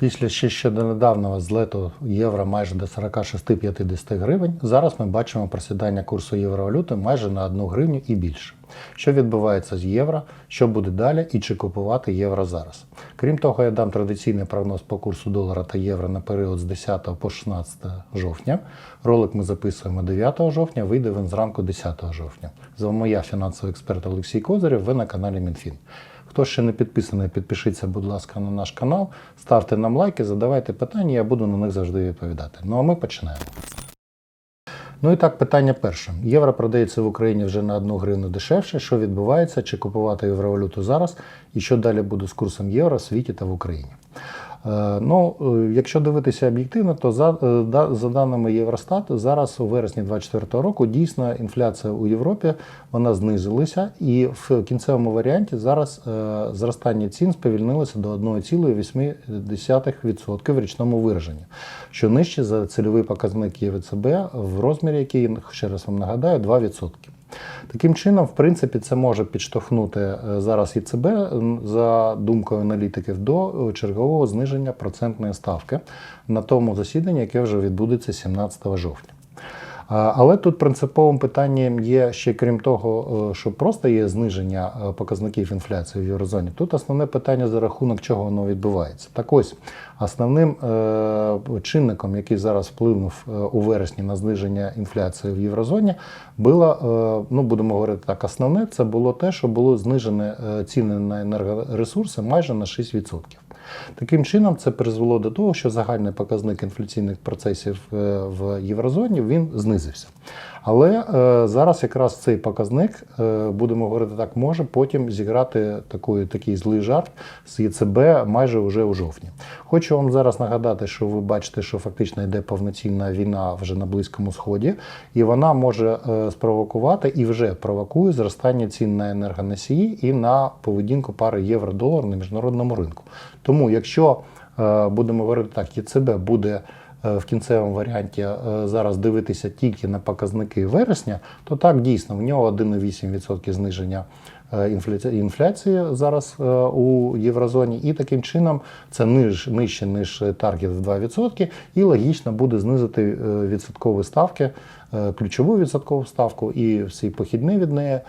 Після ще ще недавнього злету євро майже до 46-50 гривень, зараз ми бачимо просідання курсу євровалюти майже на 1 гривню і більше. Що відбувається з євро, що буде далі і чи купувати євро зараз? Крім того, я дам традиційний прогноз по курсу долара та євро на період з 10 по 16 жовтня. Ролик ми записуємо 9 жовтня, вийде він зранку 10 жовтня. З вами я, фінансовий експерт Олексій Козирєв, ви на каналі МінФін. Хто ще не підписаний, підпишіться, будь ласка, на наш канал, ставте нам лайки, задавайте питання, я буду на них завжди відповідати. Ну а ми починаємо. Ну і так, питання перше. Євро продається в Україні вже на 1 гривну дешевше. Що відбувається? Чи купувати євровалюту зараз? І що далі буде з курсом євро в світі та в Україні? Е, Ну, е, якщо дивитися об'єктивно, то за, е, за даними Євростату, зараз у вересні 2024 року дійсно інфляція у Європі вона знизилася, і в кінцевому варіанті зараз зростання цін сповільнилося до 1,8% в річному вираженні, що нижче за цільовий показник ЄВЦБ в розмірі, який ще раз вам нагадаю, 2%. Таким чином, в принципі, це може підштовхнути е, зараз ЄЦБ, за думкою аналітиків, до е, чергового зниження процентної ставки на тому засіданні, яке вже відбудеться 17 жовтня. Але тут принциповим питанням є ще крім того, е, що просто є зниження е, показників інфляції в єврозоні. Тут основне питання за рахунок чого воно відбувається. Так ось основним е, чинником, який зараз вплинув у вересні на зниження інфляції в єврозоні, було, ну будемо говорити так, основне це було те, що було знижені ціни на енергоресурси майже на 6%. Таким чином, це призвело до того, що загальний показник інфляційних процесів е, в єврозоні він знизився. Але е, зараз якраз цей показник, е, будемо говорити так, може потім зіграти такий, такий злий жарт з ЄЦБ майже вже у жовтні. Хочу вам зараз нагадати, що ви бачите, що фактично йде повноцінна війна вже на Близькому Сході, і вона може спровокувати і вже провокує зростання цін на енергоносії і на поведінку пари євро-долар на міжнародному ринку. Тому, якщо е, будемо говорити так, ЄЦБ буде е, в кінцевому варіанті е, зараз дивитися тільки на показники вересня, то так дійсно в нього 1,8% зниження інфляції зараз у єврозоні, і таким чином це ниж, нижче ніж таргет в 2%, і логічно буде знизити відсоткові ставки, ключову відсоткову ставку і всі похідні від неї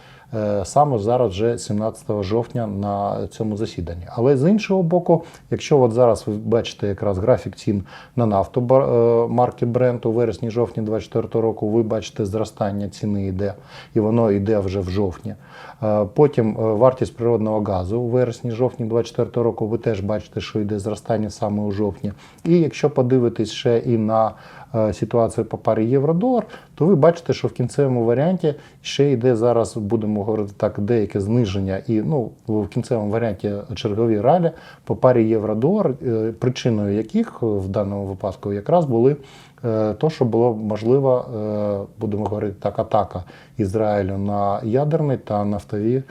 саме зараз вже 17 жовтня на цьому засіданні. Але з іншого боку, якщо от зараз ви бачите якраз графік цін на нафту е, марки Brent у вересні-жовтні 2024 року, ви бачите зростання ціни йде, і воно йде вже в жовтні. Е, Потім е, вартість природного газу у вересні-жовтні 2024 року, ви теж бачите, що йде зростання саме у жовтні. І якщо подивитись ще і на е, ситуацію по парі євро-долар, то ви бачите, що в кінцевому варіанті ще йде зараз, будемо говорити так, деяке зниження, і ну в кінцевому варіанті чергові ралі по парі євро-долар, е, причиною яких в даному випадку якраз були е, то, що було можливо, е, будемо говорити так, атака Ізраїлю на ядерний та нафтові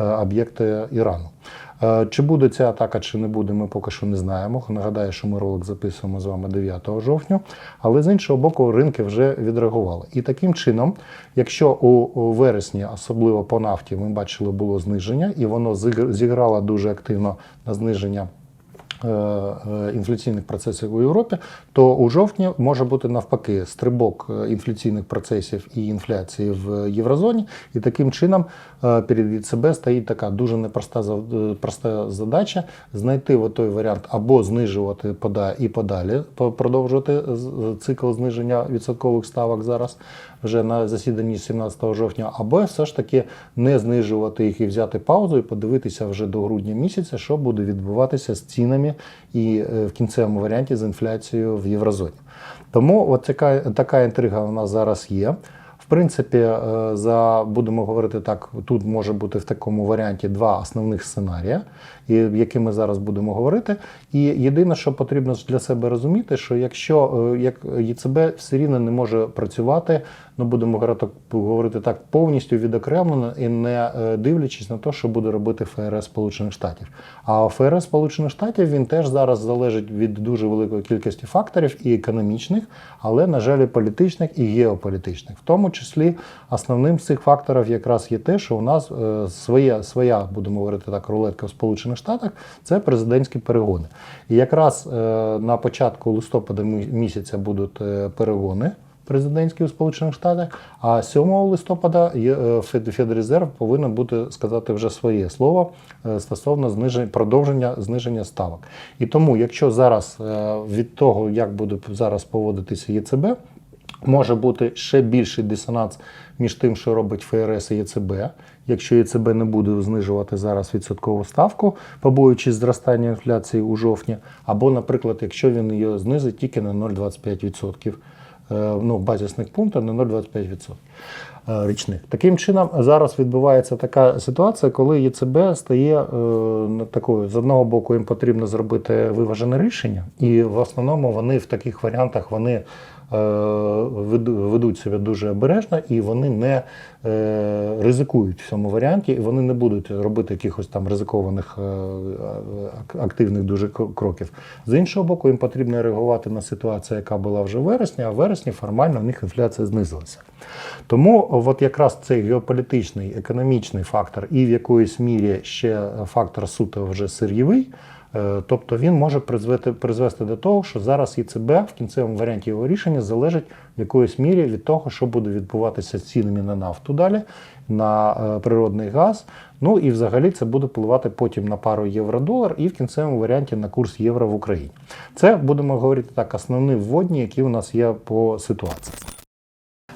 е, об'єкти Ірану. Е, Чи буде ця атака, чи не буде, ми поки що не знаємо. Нагадаю, що ми ролик записуємо з вами 9 жовтня, але з іншого боку, ринки вже відреагували. І таким чином, якщо у вересні, особливо по нафті, ми бачили, було зниження, і воно зігр- зіграло дуже активно на зниження. Е, е, Інфляційних процесів у Європі, то у жовтні може бути навпаки стрибок е, інфляційних процесів і інфляції в єврозоні, і таким чином перед ЄЦБ стоїть така дуже непроста проста задача знайти той варіант або знижувати пода і подалі, по- продовжувати цикл зниження відсоткових ставок зараз вже на засіданні 17 жовтня, або все ж таки не знижувати їх і взяти паузу і подивитися вже до грудня місяця, що буде відбуватися з цінами і е, в кінцевому варіанті з інфляцією в єврозоні. Тому от така, така інтрига у нас зараз є. В принципі, е, за будемо говорити так, тут може бути в такому варіанті два основних сценарія, і які ми зараз будемо говорити. І єдине, що потрібно для себе розуміти, що якщо е, як ЄЦБ все рівно не може працювати, ну будемо говорити, так, повністю відокремлено і не е, дивлячись на те, що буде робити ФРС Сполучених Штатів. А ФРС Сполучених Штатів він теж зараз залежить від дуже великої кількості факторів і економічних, але на жаль, і політичних і геополітичних, в тому числі основним з цих факторів якраз є те, що у нас е, своя, своя, будемо говорити так, рулетка в Сполучених Штатах це президентські перегони. І якраз е, на початку листопада місяця будуть е, перегони. Президентські у Сполучених Штатах, а 7 листопада е, Федрезерв повинен бути сказати вже своє слово стосовно зниження продовження зниження ставок. І тому, якщо зараз від того, як буде зараз поводитися ЄЦБ, може бути ще більший дисонанс між тим, що робить ФРС і ЄЦБ. Якщо ЄЦБ не буде знижувати зараз відсоткову ставку, побоюючись зростання інфляції у жовтні, або, наприклад, якщо він її знизить тільки на 0,25%. е, Ну, базисних пунктів на 0,25% е, річних. Таким чином, зараз відбувається така ситуація, коли ЄЦБ стає е, такою, з одного боку, їм потрібно зробити виважене рішення, і в основному вони в таких варіантах вони ведуть себе дуже обережно і вони не е, ризикують в цьому варіанті, і вони не будуть робити якихось там ризикованих е, активних дуже кроків. З іншого боку, їм потрібно реагувати на ситуацію, яка була вже в вересні, а в вересні формально в них інфляція знизилася. Тому от якраз цей геополітичний, економічний фактор і в якоїсь мірі ще фактор суто вже сир'євий. Е, Тобто він може призвести, призвести до того, що зараз ЄЦБ в кінцевому варіанті його рішення залежить в якоїсь мірі від того, що буде відбуватися з цінами на нафту далі, на е, природний газ. Ну і взагалі це буде впливати потім на пару євро-долар і в кінцевому варіанті на курс євро в Україні. Це будемо говорити так, основні вводні, які у нас є по ситуації.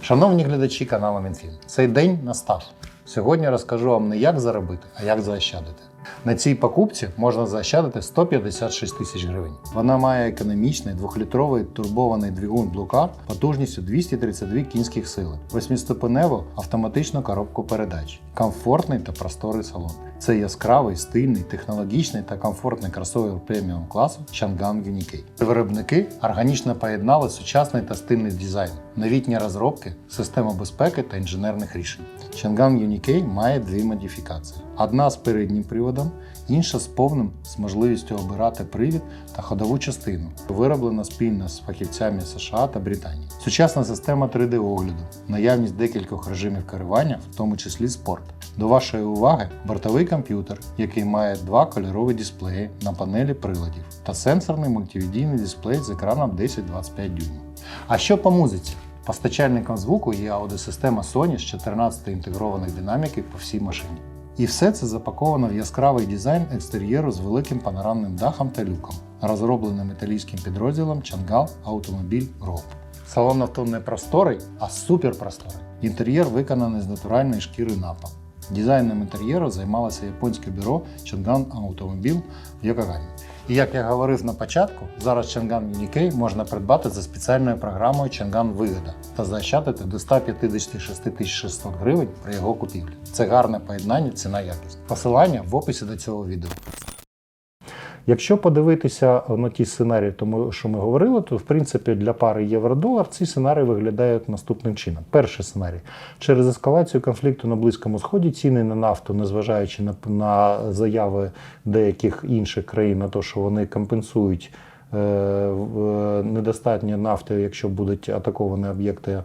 Шановні глядачі каналу Мінфін, цей день настав. Сьогодні розкажу вам не як заробити, а як заощадити. На цій покупці можна заощадити 156 тисяч гривень. Вона має економічний двохлітровий турбований двигун Car потужністю 232 кінських сили, восьмиступеневу автоматичну коробку передач, комфортний та просторий салон. Це яскравий, стильний, технологічний та комфортний кросовер преміум класу Chang'an Unikey. Виробники органічно поєднали сучасний та стильний дизайн, новітні розробки, систему безпеки та інженерних рішень. Chang'an Unikey має дві модифікації: одна з переднім приводом, інша з повним з можливістю обирати привід та ходову частину, вироблена спільно з фахівцями США та Британії. Сучасна система 3D-огляду, наявність декількох режимів керування, в тому числі спорт. До вашої уваги бортовий комп'ютер, який має два кольорові дисплеї на панелі приладів та сенсорний мультимедійний дисплей з екраном 10-25 дюймів. А що по музиці? Постачальником звуку є аудіосистема Sony з 14 інтегрованих динаміків по всій машині. І все це запаковано в яскравий дизайн екстер'єру з великим панорамним дахом та люком, розробленим італійським підрозділом Chang'an Автомобіль Group. Салон авто не просторий, а суперпросторий. Інтер'єр виконаний з натуральної шкіри напа. Дизайном інтер'єру займалося японське бюро Chang'an Automobile в Йокогамі. І як я говорив на початку, зараз Чанган Unikey можна придбати за спеціальною програмою Чанган Вигода та заощадити до 156 600 гривень при його купівлі. Це гарне поєднання ціна якість. Посилання в описі до цього відео. Якщо подивитися на ті сценарії, тому що ми говорили, то в принципі для пари євро-долар ці сценарії виглядають наступним чином. Перший сценарій через ескалацію конфлікту на Близькому Сході ціни на нафту, незважаючи на, на заяви деяких інших країн на те, що вони компенсують е, в- недостатньо нафти, якщо будуть атаковані об'єкти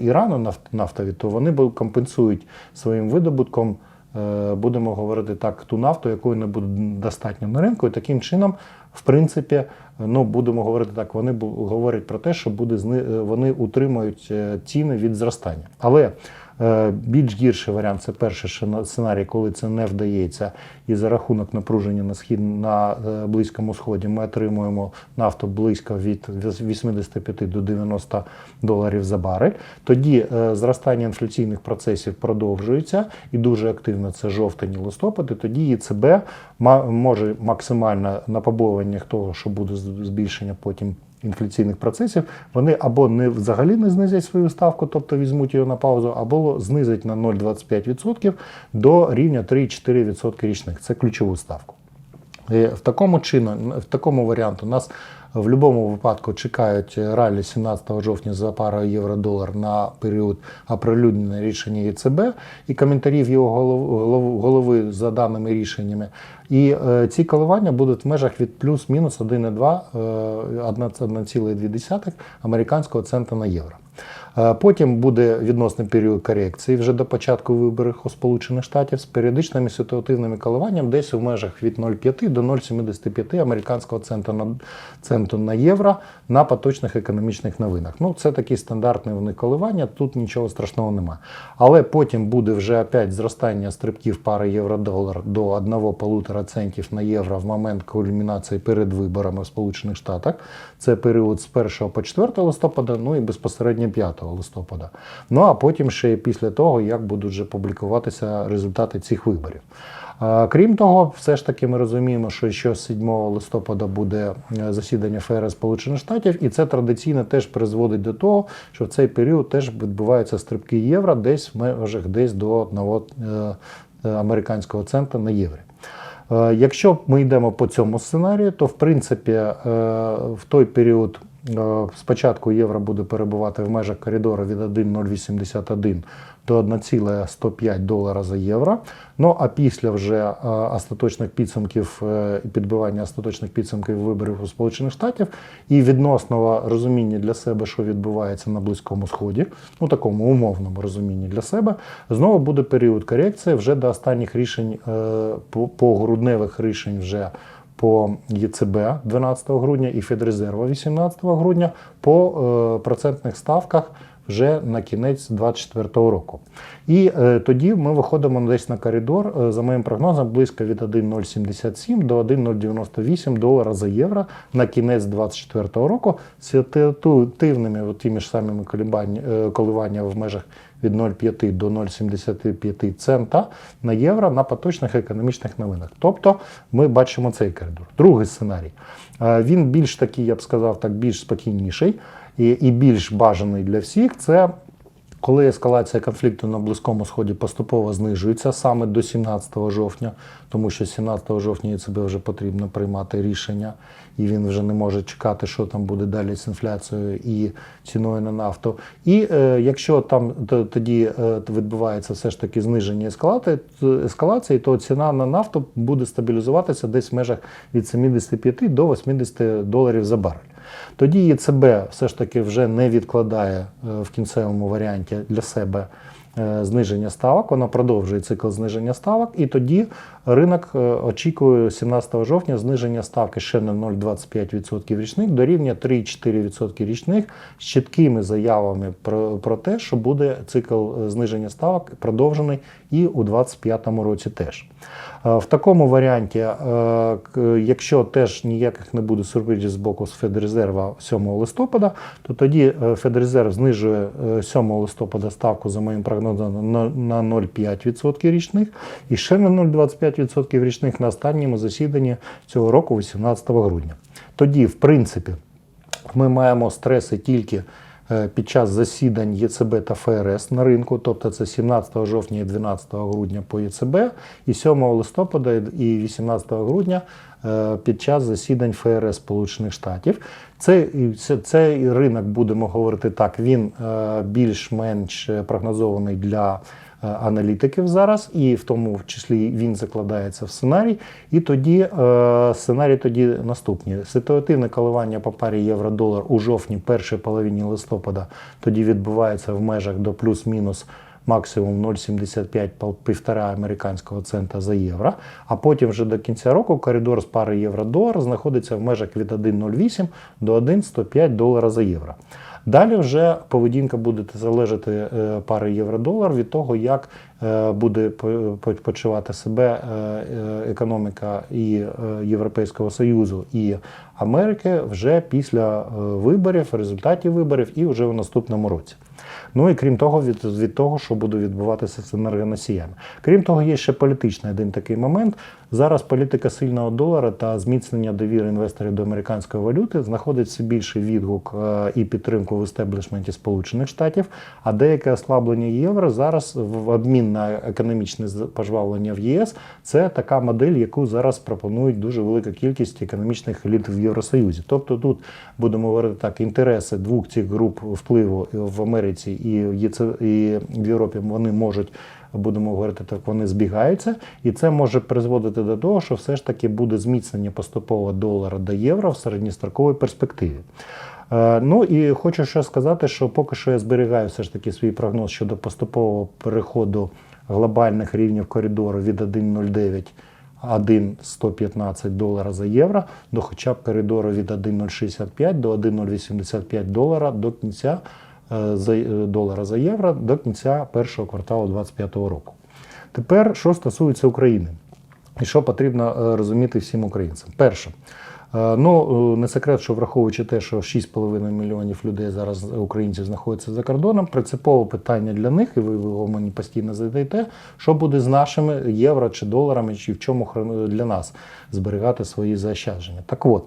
Ірану нафт- нафтові, то вони компенсують своїм видобутком е, будемо говорити так, ту нафту, якої не буде достатньо на ринку, і таким чином, в принципі, ну будемо говорити так, вони говорять про те, що буде е, вони утримують е, ціни від зростання. Але е, більш гірший варіант це перший сценарій, коли це не вдається, і за рахунок напруження на схід на е, близькому сході ми отримуємо нафту близько від 85 до 90 доларів за барель. Тоді е, зростання інфляційних процесів продовжується і дуже активно це жовтень і листопад. І тоді ЄЦБ може максимально на побоюваннях того, що буде збільшення потім. Інфляційних процесів вони або не взагалі не знизять свою ставку, тобто візьмуть її на паузу, або знизять на 0,25% до рівня 3-4% річних. Це ключову ставку. І В такому чину, в такому варіанті нас в будь-якому випадку чекають ралі 17 жовтня за пару євро-долар на період оприлюднення рішення ЄЦБ і коментарів його голов- голов- голови за даними рішеннями. І е, ці коливання будуть в межах від плюс-мінус 1,2, е, 1,2 американського цента на євро. Потім буде відносний період корекції вже до початку виборів у Сполучених Штатів з періодичними ситуативними коливаннями десь у межах від 0,5 до 0,75 американського центу на, центу на євро на поточних економічних новинах. Ну, це такі стандартні вони коливання, тут нічого страшного немає. Але потім буде вже опять зростання стрибків пари євро-долар до 1,5 центів на євро в момент кульмінації перед виборами в Сполучених Штатах. Це період з 1 по 4 листопада, ну і безпосередньо 5 листопада. Ну а потім ще після того, як будуть вже публікуватися результати цих виборів. Крім того, все ж таки ми розуміємо, що ще 7 листопада буде е, засідання ФРС Сполучених Штатів, і це традиційно теж призводить до того, що в цей період теж відбуваються стрибки євро десь в межах десь до одного е, е, американського цента на євро. Якщо ми йдемо по цьому сценарію, то в принципі в той період спочатку євро буде перебувати в межах коридору від 1,081 до 1,105 долара за євро. Ну а після вже е, остаточних підсумків е, і підбивання остаточних підсумків виборів у Сполучених Штатів і відносного розуміння для себе, що відбувається на Близькому Сході, ну такому умовному розумінні для себе, знову буде період корекції вже до останніх рішень е, по грудневих рішень вже по ЄЦБ 12 грудня і Федрезерва 18 грудня по е, процентних ставках вже на кінець 2024 року. І е, тоді ми виходимо десь на коридор, е, за моїм прогнозом, близько від 1,077 до 1,098 долара за євро на кінець 2024 року з ситуативними тими ж самими е, в межах від 0,5 до 0,75 цента на євро на поточних економічних новинах. Тобто ми бачимо цей коридор. Другий сценарій. Е, Він більш такий, я б сказав, так більш спокійніший і, і більш бажаний для всіх. Це коли ескалація конфлікту на Близькому Сході поступово знижується саме до 17 жовтня, тому що 17 жовтня ЄЦБ вже потрібно приймати рішення, і він вже не може чекати, що там буде далі з інфляцією і ціною на нафту. І е, якщо там то- тоді е, відбувається все ж таки зниження ескалації, то ціна на нафту буде стабілізуватися десь в межах від 75 до 80 доларів за барель. Тоді ЄЦБ все ж таки вже не відкладає е, в кінцевому варіанті для себе е, зниження ставок, вона продовжує цикл зниження ставок, і тоді ринок е, очікує 17 жовтня зниження ставки ще на 0,25% річних до рівня 3,4% річних з чіткими заявами про, про те, що буде цикл е, зниження ставок продовжений і у 2025 році теж. Е, В такому варіанті, якщо теж ніяких не буде сюрпризів з боку з Федрезерва 7 листопада, то тоді Федрезерв знижує е, 7 листопада ставку за моїм прогнозом на 0,5% річних і ще на 0,25% річних на останньому засіданні цього року, 18 грудня. Тоді, в принципі, ми маємо стреси тільки е, під час засідань ЄЦБ та ФРС на ринку, тобто це 17 жовтня і 12 грудня по ЄЦБ, і 7 листопада і 18 грудня е, під час засідань ФРС Сполучених Штатів. Це, це- цей ринок, будемо говорити так, він е, більш-менш прогнозований для аналітиків зараз, і в тому числі він закладається в сценарій. І тоді е, сценарій тоді наступні. Ситуативне коливання по парі євро-долар у жовтні, першій половині листопада, тоді відбувається в межах до плюс-мінус. Максимум 0,75 пол- півтора американського цента за євро. А потім вже до кінця року коридор з пари євро-долар знаходиться в межах від 1,08 до 1,105 долара за євро. Далі вже поведінка буде залежати е, пари євро-долар від того, як е, буде по- по- почувати себе е, економіка і Європейського Союзу і Америки вже після виборів, результатів виборів і вже в наступному році. Ну і крім того, від, від того, що буде відбуватися з енергоносіями. Крім того, є ще політичний один такий момент. Зараз політика сильного долара та зміцнення довіри інвесторів до американської валюти знаходить все більший відгук е, і підтримку в істеблішменті Сполучених Штатів, а деяке ослаблення євро зараз в обмін на економічне пожвавлення в ЄС це така модель, яку зараз пропонують дуже велика кількість економічних еліт в Євросоюзі. Тобто тут будемо говорити так, інтереси двох цих груп впливу в Америці і в Європі вони можуть будемо говорити так, вони збігаються, і це може призводити до того, що все ж таки буде зміцнення поступово долара до євро в середньостроковій перспективі. Е, Ну і хочу ще сказати, що поки що я зберігаю все ж таки свій прогноз щодо поступового переходу глобальних рівнів коридору від 1,09 1,115 долара за євро до хоча б коридору від 1,065 до 1,085 долара до кінця долара за євро до кінця першого кварталу 2025 року. Тепер, що стосується України, і що потрібно е, розуміти всім українцям. Перше, е, ну е, не секрет, що враховуючи те, що 6,5 мільйонів людей зараз українців знаходяться за кордоном, принципове питання для них, і ви його мені постійно задаєте, що буде з нашими євро чи доларами, чи в чому для нас зберігати свої заощадження. Так от,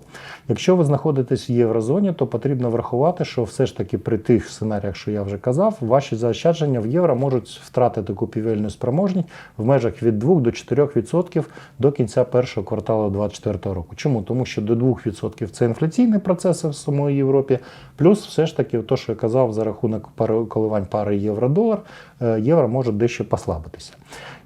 якщо ви знаходитесь в єврозоні, то потрібно врахувати, що все ж таки при тих сценаріях, що я вже казав, ваші заощадження в євро можуть втратити купівельну спроможність в межах від 2 до 4% до кінця першого кварталу 2024 року. Чому? Тому що до 2% це інфляційний процес в самої Європі, плюс все ж таки, то, що я казав, за рахунок пари- коливань пари євро-долар, євро може дещо послабитися.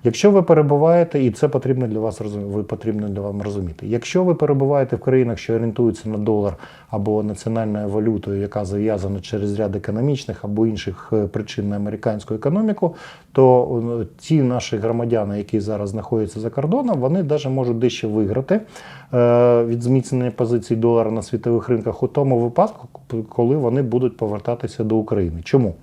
Якщо ви перебуваєте, і це потрібно для вас ви потрібно для вам розуміти. Якщо ви перебуваєте в країнах, що орієнтуються на долар або національною валютою, яка зав'язана через ряд економічних або інших е, причин на американську економіку, то е, ті наші громадяни, які зараз знаходяться за кордоном, вони навіть можуть дещо виграти е, від зміцнення позицій долара на світових ринках у тому випадку, коли вони будуть повертатися до України. Чому?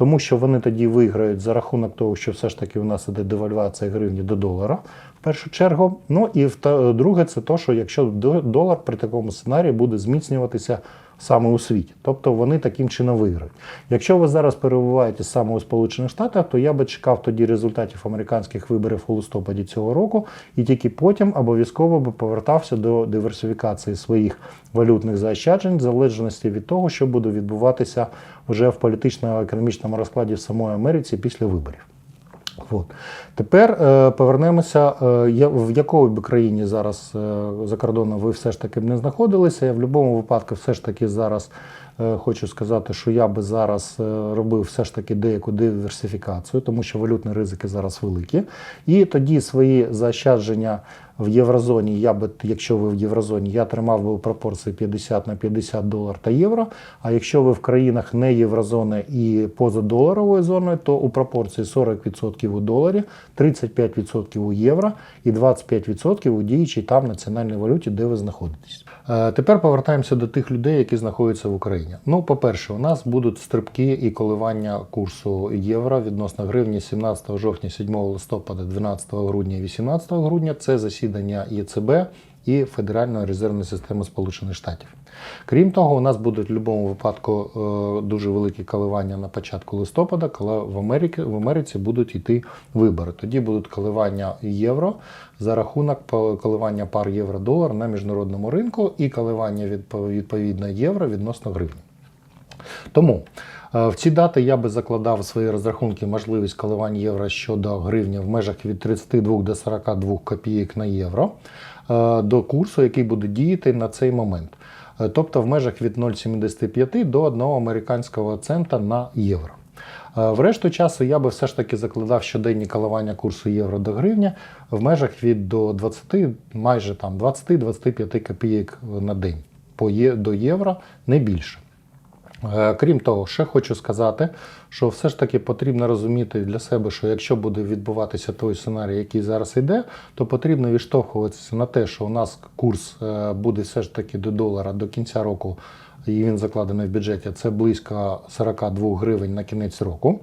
Тому що вони тоді виграють за рахунок того, що все ж таки у нас іде девальвація гривні до долара в першу чергу. Ну і вта- друге, це то, що якщо до- долар при такому сценарії буде зміцнюватися саме у світі, тобто вони таким чином виграють. Якщо ви зараз перебуваєте саме у Сполучених Штатах, то я би чекав тоді результатів американських виборів у листопаді цього року, і тільки потім обов'язково би повертався до диверсифікації своїх валютних заощаджень, в залежності від того, що буде відбуватися вже в політично-економічному розкладі в самої Америці після виборів. От. Тепер е, повернемося, е, в якої б країні зараз е, за кордоном ви все ж таки б не знаходилися. Я в будь-якому випадку все ж таки зараз е, хочу сказати, що я би зараз е, робив все ж таки деяку диверсифікацію, тому що валютні ризики зараз великі. І тоді свої заощадження в єврозоні, я би, якщо ви в єврозоні, я тримав би у пропорції 50 на 50 долар та євро. А якщо ви в країнах не єврозони і поза доларовою зоною, то у пропорції 40% у доларі, 35% у євро і 25% у діючій там національній валюті, де ви знаходитесь. Е, Тепер повертаємося до тих людей, які знаходяться в Україні. Ну, по-перше, у нас будуть стрибки і коливання курсу євро відносно гривні 17 жовтня, 7 листопада, 12 грудня і 18 грудня. Це засідання ЄЦБ і Федеральної резервної системи Сполучених Штатів. Крім того, у нас будуть в будь-якому випадку е, дуже великі коливання на початку листопада, коли в Америці, в Америці будуть йти вибори. Тоді будуть коливання євро за рахунок коливання пар євро-долар на міжнародному ринку і коливання відповідно євро відносно гривні. Тому е, в ці дати я би закладав свої розрахунки можливість коливань євро щодо гривні в межах від 32 до 42 копійок на євро е, до курсу, який буде діяти на цей момент. Е, Тобто в межах від 0,75 до 1 американського цента на євро. Е, В решту часу я би все ж таки закладав щоденні коливання курсу євро до гривня в межах від до 20, майже там 20-25 копійок на день по до євро, не більше. Е, Крім того, ще хочу сказати, що все ж таки потрібно розуміти для себе, що якщо буде відбуватися той сценарій, який зараз йде, то потрібно відштовхуватися на те, що у нас курс е, буде все ж таки до долара до кінця року, і він закладений в бюджеті. Це близько 42 гривень на кінець року.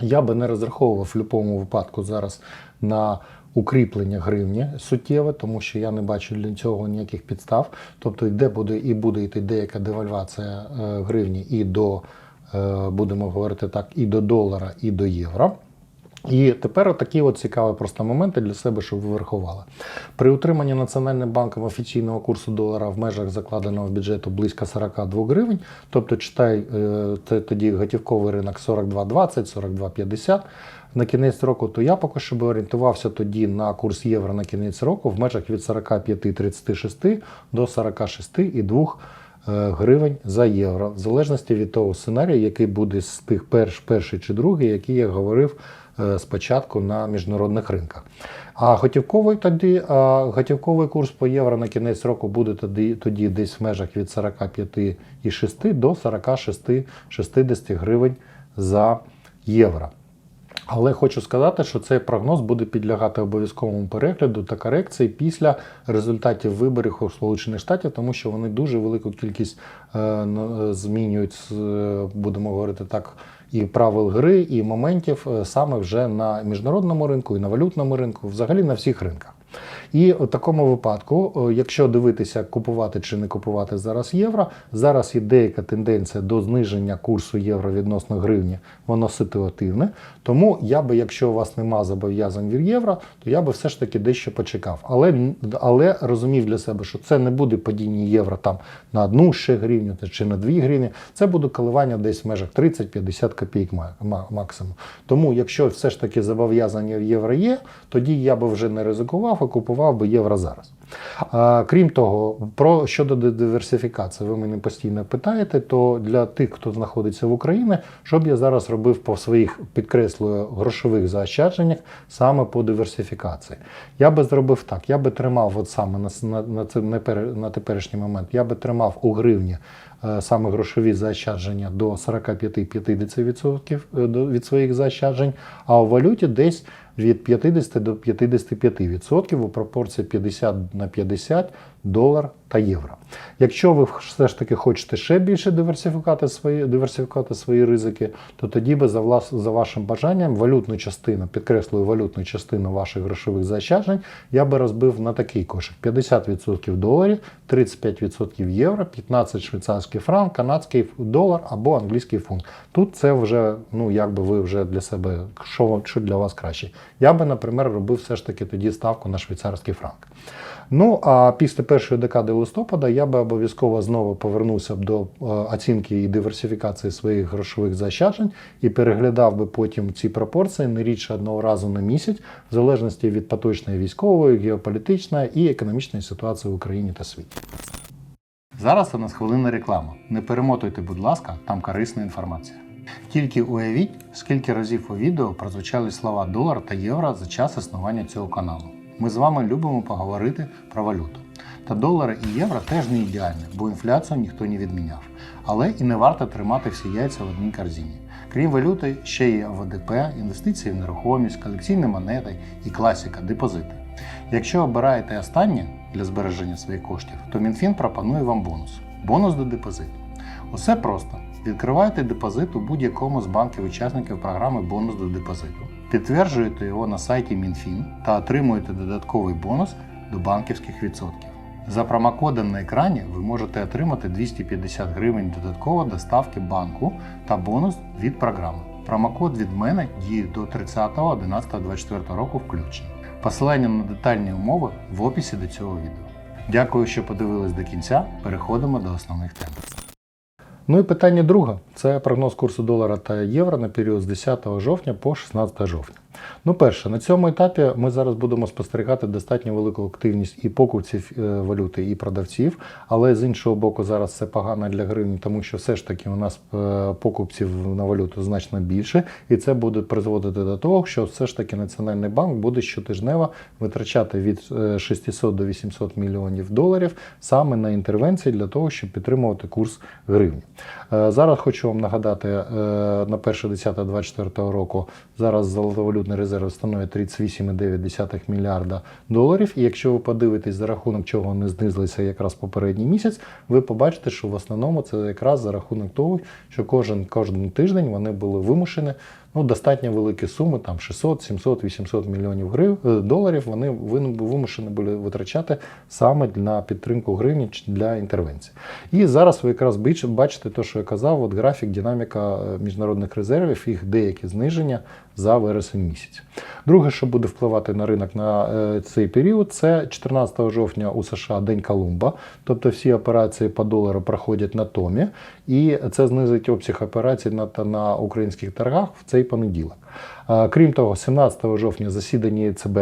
Я би не розраховував в будь-якому випадку зараз на укріплення гривні суттєве, тому що я не бачу для цього ніяких підстав. Тобто йде буде і буде йти деяка девальвація е, гривні і до, е, будемо говорити так, і до долара, і до євро. І тепер такі от цікаві просто моменти для себе, щоб ви врахували. При утриманні Національним банком офіційного курсу долара в межах закладеного в бюджету близько 42 гривень, тобто читай е, це тоді готівковий ринок 42,20, 42,50 на кінець року, то я поки що би орієнтувався тоді на курс євро на кінець року в межах від 45,36 до 46,2 гривень за євро, в залежності від того сценарію, який буде з тих перш, перший чи другий, який я говорив е, спочатку на міжнародних ринках. А готівковий тоді готівковий курс по євро на кінець року буде тоді, тоді десь в межах від 45,6 до 46,60 гривень за євро. Але хочу сказати, що цей прогноз буде підлягати обов'язковому перегляду та корекції після результатів виборів у Сполучених Штатів, тому що вони дуже велику кількість е, змінюють, е, будемо говорити так, і правил гри, і моментів е, саме вже на міжнародному ринку і на валютному ринку, взагалі на всіх ринках. І у такому випадку, якщо дивитися, купувати чи не купувати зараз євро, зараз є деяка тенденція до зниження курсу євро відносно гривні, воно ситуативне. Тому я би, якщо у вас нема зобов'язань від євро, то я би все ж таки дещо почекав. Але, але розумів для себе, що це не буде падіння євро там на одну ще гривню чи на дві гривні. Це буде коливання десь в межах 30-50 копійок ма- ма- максимум. Тому, якщо все ж таки зобов'язання в євро є, тоді я би вже не ризикував купував би євро зараз. А, крім того, про щодо диверсифікації, ви мене постійно питаєте, то для тих, хто знаходиться в Україні, що б я зараз робив по своїх підкреслюю грошових заощадженнях саме по диверсифікації. Я би зробив так: я би тримав от саме на, на, на, на, теперішній момент, я би тримав у гривні е, саме грошові заощадження до 45-50% е, від своїх заощаджень, а у валюті десь від 50 до 55% у пропорції 50 на 50 долар та євро. Якщо ви все ж таки хочете ще більше диверсифікувати свої, диверсифікувати свої ризики, то тоді би за, влас, за вашим бажанням валютну частину, підкреслюю валютну частину ваших грошових заощаджень, я би розбив на такий кошик: 50% доларів, 35% євро, 15 швейцарський франк, канадський долар або англійський фунт. Тут це вже, ну якби ви вже для себе, що, що для вас краще. Я би, наприклад, робив все ж таки тоді ставку на швейцарський франк. Ну а після першої декади листопада я би обов'язково знову повернувся б до е, оцінки і диверсифікації своїх грошових заощаджень і переглядав би потім ці пропорції не рідше одного разу на місяць, в залежності від поточної військової, геополітичної і економічної ситуації в Україні та світі. Зараз у нас хвилина реклама. Не перемотуйте, будь ласка, там корисна інформація. Тільки уявіть, скільки разів у відео прозвучали слова долар та євро за час існування цього каналу. Ми з вами любимо поговорити про валюту. Та долари і євро теж не ідеальні, бо інфляцію ніхто не відміняв. Але і не варто тримати всі яйця в одній корзині. Крім валюти, ще є ОВДП, інвестиції в нерухомість, колекційні монети і класика депозити. Якщо обираєте останнє для збереження своїх коштів, то Мінфін пропонує вам бонус бонус до депозиту. Усе просто. Відкриваєте депозит у будь-якому з банків-учасників програми Бонус до депозиту. Підтверджуєте його на сайті Мінфін та отримуєте додатковий бонус до банківських відсотків. За промокодом на екрані ви можете отримати 250 гривень додатково доставки банку та бонус від програми. Промокод від мене діє до 30.11.24 року включно. Посилання на детальні умови в описі до цього відео. Дякую, що подивились до кінця. Переходимо до основних тем. Ну і питання друге це прогноз курсу долара та євро на період з 10 жовтня по 16 жовтня. Ну, перше, на цьому етапі ми зараз будемо спостерігати достатньо велику активність і покупців е, валюти, і продавців. Але з іншого боку, зараз це погано для гривні, тому що все ж таки у нас е, покупців на валюту значно більше, і це буде призводити до того, що все ж таки Національний банк буде щотижнево витрачати від е, 600 до 800 мільйонів доларів саме на інтервенції для того, щоб підтримувати курс гривні. Е, Зараз хочу вам нагадати, е, на 1.10.24 року зараз золотовалютний резерв становить 38,9 мільярда доларів. І якщо ви подивитесь, за рахунок чого вони знизилися якраз попередній місяць, ви побачите, що в основному це якраз за рахунок того, що кожен, кожен тиждень вони були вимушені ну, достатньо великі суми, там 600, 700, 800 мільйонів грив, е, доларів, вони вимушені були витрачати саме на підтримку гривні для інтервенції. І зараз ви якраз бачите те, що я казав, от графік, динаміка е, міжнародних резервів, їх деякі зниження за вересень місяць. Друге, що буде впливати на ринок на е, цей період, це 14 жовтня у США День Колумба, тобто всі операції по долару проходять на томі, і це знизить обсяг операцій на, на українських торгах в цей понеділок. Е, Крім того, 17 жовтня засідання ЕЦБ.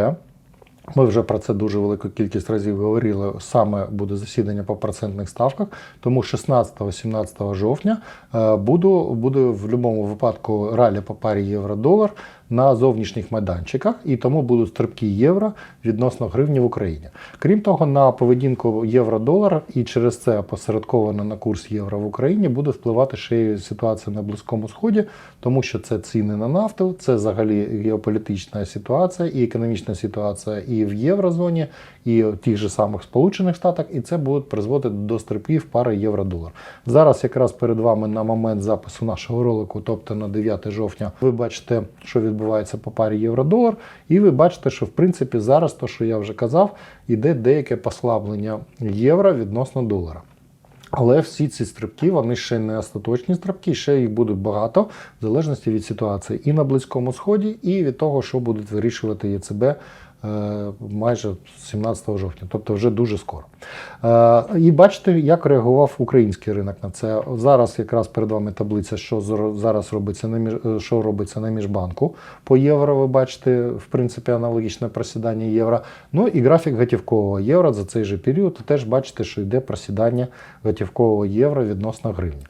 Ми вже про це дуже велику кількість разів говорили. Саме буде засідання по процентних ставках. Тому 16-17 жовтня е, буду, буде в будь-якому випадку ралі по парі євро-долар на зовнішніх майданчиках, і тому будуть стрибки євро відносно гривні в Україні. Крім того, на поведінку євро-долар і через це опосередковано на курс євро в Україні буде впливати ще й ситуація на Близькому Сході, тому що це ціни на нафту, це взагалі геополітична ситуація і економічна ситуація і в єврозоні, і в тих же самих Сполучених Штатах, і це буде призводити до стрибків пари євро-долар. Зараз якраз перед вами на момент запису нашого ролику, тобто на 9 жовтня, ви бачите, що відбувається по парі євро-долар, і ви бачите, що в принципі зараз, то що я вже казав, іде деяке послаблення євро відносно долара. Але всі ці стрибки, вони ще не остаточні стрибки, ще їх буде багато, в залежності від ситуації і на Близькому Сході, і від того, що будуть вирішувати ЄЦБ е, майже 17 жовтня, тобто вже дуже скоро. Е, І бачите, як реагував український ринок на це. Зараз якраз перед вами таблиця, що зараз робиться на між, е, що робиться на міжбанку по євро. Ви бачите, в принципі, аналогічне просідання євро. Ну і графік готівкового євро за цей же період. Теж бачите, що йде просідання готівкового євро відносно гривні.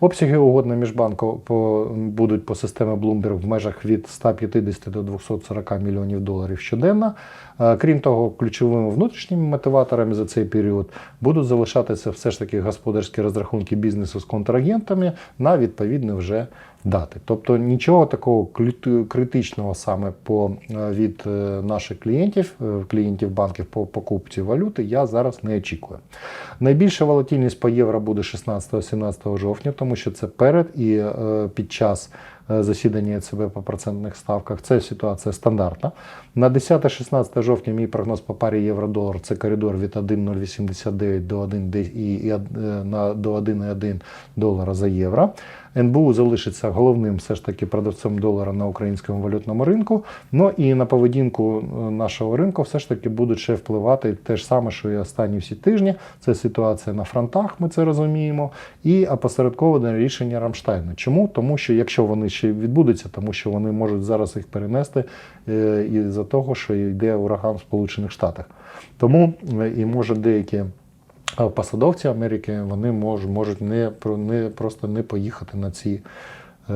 Обсяги угод на міжбанку по, будуть по системі Bloomberg в межах від 150 до 240 мільйонів доларів щоденно. Е, Крім того, ключовими внутрішніми мотиваторами за цей період будуть залишатися все ж таки господарські розрахунки бізнесу з контрагентами на відповідні вже дати. Тобто нічого такого критичного саме по, е, від е, наших клієнтів, е, клієнтів банків по покупці валюти я зараз не очікую. Найбільша волатильність по євро буде 16-17 жовтня, тому що це перед і під час е, засідання ЕЦБ по процентних ставках. Це ситуація стандартна. На 10-16 жовтня мій прогноз по парі євро-долар це коридор від 1,089 до 1, де- і, і, е, на, до 1,1 долара за євро. НБУ залишиться головним все ж таки продавцем долара на українському валютному ринку. Ну і на поведінку е, нашого ринку все ж таки будуть ще впливати те ж саме, що і останні всі тижні. Це ситуація на фронтах, ми це розуміємо, і опосередковане рішення Рамштайну. Чому? Тому що якщо вони ще відбудуться, тому що вони можуть зараз їх перенести е, із-за того, що йде ураган в Сполучених Штатах. Тому е, і може деякі. Посадовці Америки вони мож, можуть не, не просто не поїхати на ці е,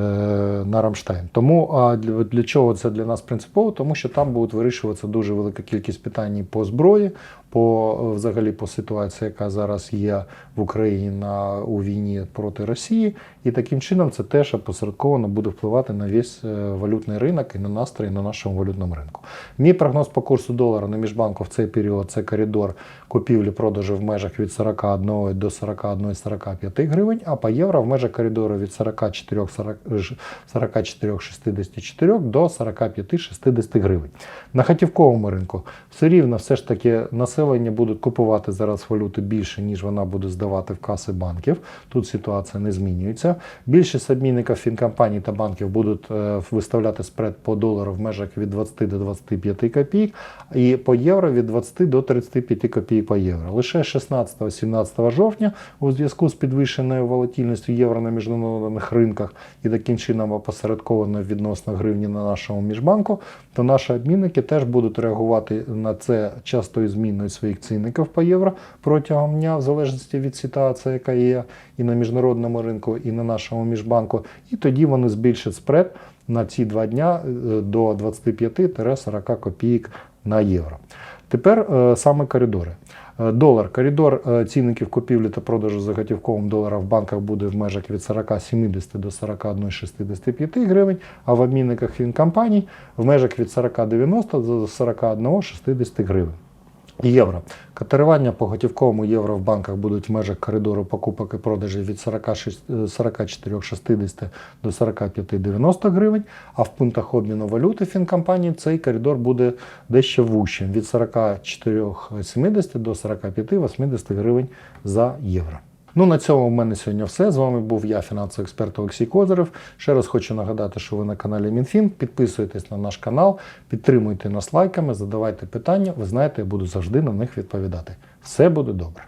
на Рамштайн. Тому а для, для чого це для нас принципово? Тому що там будуть вирішуватися дуже велика кількість питань по зброї, по взагалі по ситуації, яка зараз є в Україні на у війні проти Росії, і таким чином це теж опосередковано буде впливати на весь е, валютний ринок і на настрої на нашому валютному ринку. Мій прогноз по курсу долара на міжбанку в цей період це коридор купівлі-продажу в межах від 41 до 41-45 гривень, а по євро в межах коридору від 44 44-64 до 45-60 гривень. На хатівковому ринку все рівно все ж таки населення будуть купувати зараз валюту більше, ніж вона буде здавати в каси банків. Тут ситуація не змінюється. Більшість обмінників фінкомпаній та банків будуть е, виставляти спред по долару в межах від 20 до 25 копійок, і по євро від 20 до 35 копійок по євро. Лише 16-17 жовтня у зв'язку з підвищеною волатильністю євро на міжнародних ринках і таким чином опосередковано відносно гривні на нашому міжбанку, то наші обмінники теж будуть реагувати на це частою зміною своїх цінників по євро протягом дня, в залежності від ситуації, яка є і на міжнародному ринку, і на нашому міжбанку. І тоді вони збільшать спред на ці два дня е, до 25-40 копійок на євро. Тепер е, саме коридори. Е, Долар. Коридор цінників купівлі та продажу за готівковим долара в банках буде в межах від 40,70 до 41,65 гривень, а в обмінниках фінкомпаній в межах від 40,90 до 41,60 гривень. Євро. Катерування по готівковому євро в банках будуть в межах коридору покупок і продажів від 46 е, 44,60 до 45,90 гривень, а в пунктах обміну валюти фінкомпанії цей коридор буде дещо вущим від 44,70 до 45,80 гривень за євро. Ну, на цьому в мене сьогодні все. З вами був я, фінансовий експерт Олексій Козирев. Ще раз хочу нагадати, що ви на каналі МінФін. Підписуйтесь на наш канал, підтримуйте нас лайками, задавайте питання. Ви знаєте, я буду завжди на них відповідати. Все буде добре.